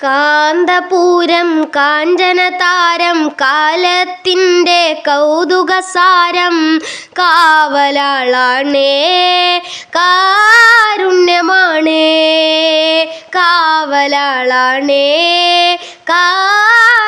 കാന്തപൂരം കാഞ്ചനതാരം കാലത്തിന്റെ കൗതുകസാരം കാവലാളാണേ കാരുണ്യമാണേ കാവലാളാണേ കാരുണ്യമാണേ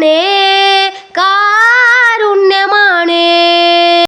কানে কা